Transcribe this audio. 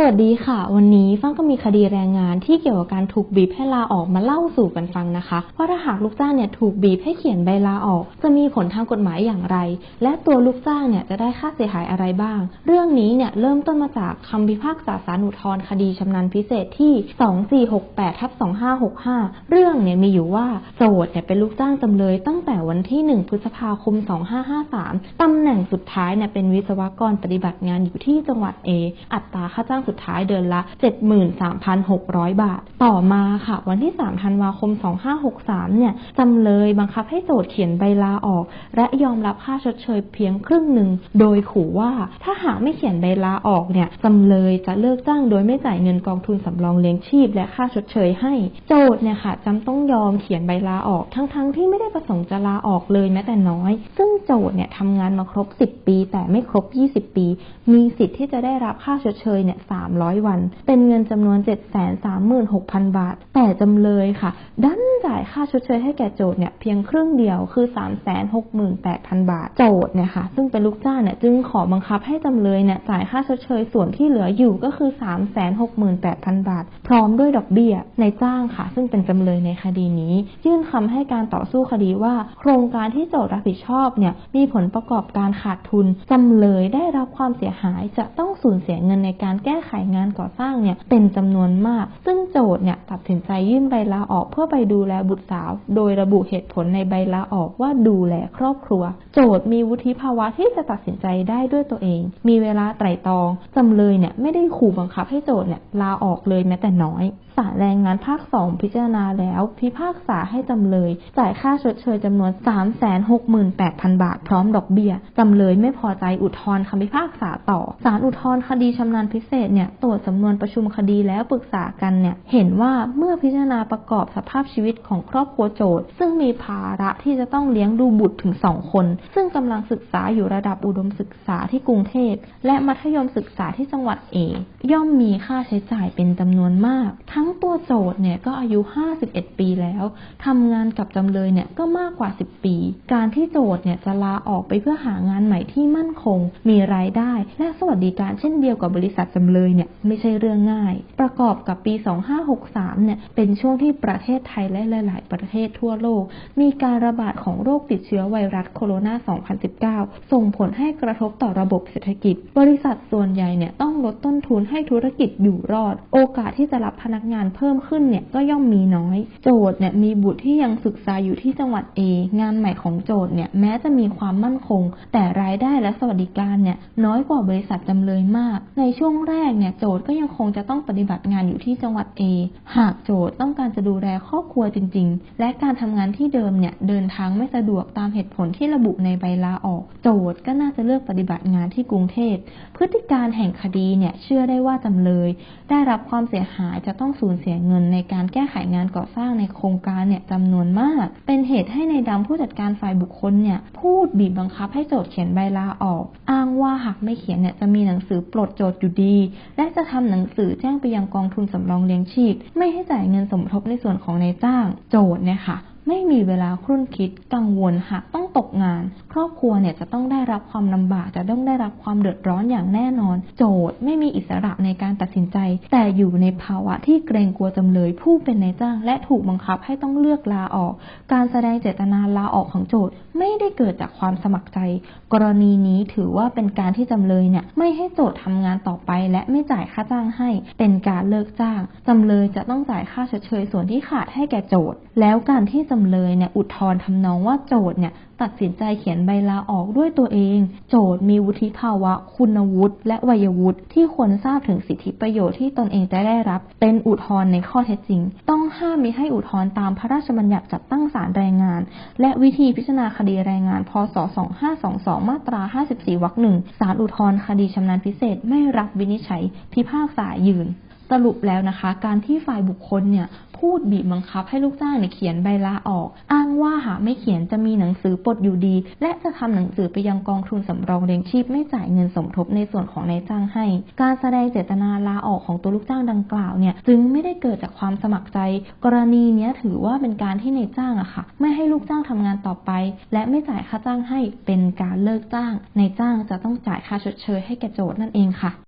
สวัสดีค่ะ วันนี้ฟังก็มีคดีแรงงานที่เกี่ยวกับการถูกบีบให้ลาออกมาเล่าสู่กันฟังนะคะว่าถ้าหากลูกจ้างเนี่ยถูกบีบให้เขียนใบลาออก จะมีผลทางกฎหมายอย่างไร และตัวลูกจ้างเนี่ยจะได้ค่าเสียหายอะไรบ้าง เรื่องนี้เนี่ยเริ่มต้นมาจากคำพิพากษาศาลอุทธรคดีชำนาญพิเศษที่ 2468ทับ2565 เรื่องเนี่ยมีอยู่ว่าโจทย์เนี่ยเป็นลูกจ้างจำเลยตั้งแต่วันที่ 1 พฤษภาคม 2553ตำแหน่งสุดท้ายเนี่ยเป็นวิศวกรปฏิบัติงานอยู่ที่จังหวัด A อัตราค่าจ้างสุดท้ายเดือนละ 73,600 บาท ต่อมาค่ะ วันที่ 3 ธันวาคม 2563 เนี่ยจำเลยบังคับให้โจทย์เขียนใบลาออก และยอมรับค่าชดเชยเพียงครึ่งหนึ่ง โดยขู่ว่าถ้าหากไม่เขียนใบลาออกเนี่ยจำเลยจะเลิกจ้างโดยไม่จ่ายเงินกองทุนสำรองเลี้ยงชีพ และค่าชดเชยให้ โจทย์เนี่ยค่ะจำต้องยอมเขียนใบลาออก ทั้งๆทที่ไม่ได้ประสงค์จะลาออกเลยแม้แต่น้อย ซึ่งโจทย์เนี่ยทำงานมาครบ 10 ปี แต่ไม่ครบ 20 ปี มีสิทธิ์ที่จะได้รับค่าชดเชยเนี่ย300 วัน เป็นเงินจำนวน 736,000 บาท แต่จำเลยค่ะ ดันจ่ายค่าชดเชยให้แก่โจทย์เนี่ยเพียงครึ่งเดียวคือ 368,000 บาท โจทย์เนี่ยค่ะซึ่งเป็นลูกจ้างเนี่ยจึงขอบังคับให้จำเลยเนี่ยจ่ายค่าชดเชยส่วนที่เหลืออยู่ก็คือ 368,000 บาท พร้อมด้วยดอกเบี้ยในจ้างค่ะ ซึ่งเป็นจำเลยในคดีนี้ ยื่นคำให้การต่อสู้คดีว่า โครงการที่โจทย์รับผิดชอบเนี่ยมีผลประกอบการขาดทุนจำเลยได้รับความเสียหายจะต้องสูญเสียเงินในการแก้ไขงานก่อสร้างเนี่ยเป็นจำนวนมาก ซึ่งโจทย์เนี่ยตัดสินใจยื่นใบลาออกเพื่อไปดูแลบุตรสาว โดยระบุเหตุผลในใบลาออกว่าดูแลครอบครัว โจทย์มีวุฒิภาวะที่จะตัดสินใจได้ด้วยตัวเอง มีเวลาไตร่ตรองจำเลยเนี่ยไม่ได้ขู่บังคับให้โจทย์เนี่ยลาออกเลยแม้แต่น้อย ศาลแรงงานภาค2พิจารณาแล้วพิพากษาให้จำเลย จ่ายค่าชดเชยจำนวน 368,000 บาทพร้อมดอกเบี้ย จำเลยไม่พอใจอุทธรณ์คำพิพากษาต่อ ศาลอุทธรณ์คดีชำนาญพิเศษเนี่ยตรวจสำนวนประชุมคดีแล้วปรึกษากันเนี่ยเห็นว่าเมื่อพิจารณาประกอบสภาพชีวิตของครอบครัวโจทย์ ซึ่งมีภาระที่จะต้องเลี้ยงดูบุตรถึง2คน ซึ่งกำลังศึกษาอยู่ระดับอุดมศึกษาที่กรุงเทพและมัธยมศึกษาที่จังหวัดเอย่อมมีค่าใช้จ่ายเป็นจำนวนมาก ทั้งตัวโจทย์เนี่ยก็อายุ 51 ปีแล้วทำงานกับจำเลยเนี่ยก็มากกว่า 10 ปี การที่โจทย์เนี่ยจะลาออกไปเพื่อหางานใหม่ที่มั่นคง มีรายได้ และสวัสดิการเช่นเดียวกับบริษัทจำเลยเนี่ยไม่ใช่เรื่องง่าย ประกอบกับปี 2563 เนี่ยเป็นช่วงที่ประเทศไทยและหลาย ๆ ประเทศทั่วโลก มีการระบาดของโรคติดเชื้อไวรัสโคโรนา 2019 ส่งผลให้กระทบต่อระบบเศรษฐกิจ บริษัทส่วนใหญ่เนี่ยต้องลดต้นทุนให้ธุรกิจอยู่รอด โอกาสที่จะรับพนักงานเพิ่มขึ้นเนี่ยก็ย่อมมีน้อย โจทย์เนี่ยมีบุตรที่ยังศึกษาอยู่ที่จังหวัด A งานใหม่ของโจทย์เนี่ยแม้จะมีความมั่นคง แต่รายได้และสวัสดิการเนี่ยน้อยกว่าบริษัทจำเลยมาก ในช่วงแรกเนี่ยโจทย์ก็ยังคงจะต้องปฏิบัติงานอยู่ที่จังหวัด A หากโจทย์ต้องการจะดูแลครอบครัวจริง ๆ และการทำงานที่เดิมเนี่ยเดินทางไม่สะดวกตามเหตุผลที่ระบุในใบลาออก โจทย์ก็น่าจะเลือกปฏิบัติงานที่กรุงเทพพฤติการแห่งคดีเนี่ยเชื่อได้ว่าจำเลย ได้รับความเสียหายจะต้องสูญูญเสียเงินในการแก้ไขงานก่อสร้างในโครงการเนี่ยจำนวนมาก เป็นเหตุให้ในดำผู้จัดการฝ่ายบุคคลเนี่ยพูดบีบบังคับให้โจทย์เขียนใบลาออก อ้างว่าหากไม่เขียนเนี่ยจะมีหนังสือปลดโจทย์อยู่ดี และจะทำหนังสือแจ้งไปยังกองทุนสำรองเลี้ยงชีพ ไม่ให้จ่ายเงินสมทบในส่วนของนายจ้าง โจทย์เนี่ยค่ะ ไม่มีเวลาครุ่นคิดกังวลหากต้องตกงาน ครอบครัวเนี่ยจะต้องได้รับความลำบากจะต้องได้รับความเดือดร้อนอย่างแน่นอน โจทย์ไม่มีอิสระในการตัดสินใจ แต่อยู่ในภาวะที่เกรงกลัวจำเลยผู้เป็นนายจ้าง และถูกบังคับให้ต้องเลือกลาออก การแสดงเจตนาลาออกของโจทย์ไม่ได้เกิดจากความสมัครใจ กรณีนี้ถือว่าเป็นการที่จำเลยเนี่ยไม่ให้โจทย์ทำงานต่อไป และไม่จ่ายค่าจ้างให้ เป็นการเลิกจ้างจำเลยจะต้องจ่ายค่าชดเชยส่วนที่ขาดให้แก่โจทย์ แล้วการที่จำเลยเนี่ยอุทธรณ์ทำนองว่าโจทย์เนี่ยตัดสินใจเขียนใบลาออกด้วยตัวเอง โจทย์มีวุฒิภาวะ คุณวุฒิและวัยวุฒิที่ควรทราบถึงสิทธิประโยชน์ที่ตนเองจะได้รับ เป็นอุทธรณ์ในข้อเท็จจริง ต้องห้ามมิให้อุทธรณ์ตามพระราชบัญญัติจัดตั้งศาลแรงงาน และวิธีพิจารณาคดีแรงงาน พศ 2522 มาตรา 54 วรรคหนึ่งศาลอุทธรณ์คดีชำนาญพิเศษไม่รับวินิจฉัย พิพากษายืน สรุปแล้วนะคะ การที่ฝ่ายบุคคลเนี่ยพูดบีบบังคับให้ลูกจ้างเนี่ยเขียนใบลาออก อ้างว่าหากไม่เขียนจะมีหนังสือปลดอยู่ดี และจะทำหนังสือไปยังกองทุนสำรองเลี้ยงชีพไม่จ่ายเงินสมทบในส่วนของนายจ้างให้ การแสดงเจตนาลาออกของตัวลูกจ้างดังกล่าวเนี่ยจึงไม่ได้เกิดจากความสมัครใจ กรณีนี้ถือว่าเป็นการที่นายจ้างอะค่ะ ไม่ให้ลูกจ้างทำงานต่อไป และไม่จ่ายค่าจ้างให้เป็นการเลิกจ้างนายจ้างจะต้องจ่ายค่าชดเชยให้แก่โจทย์นั่นเองค่ะ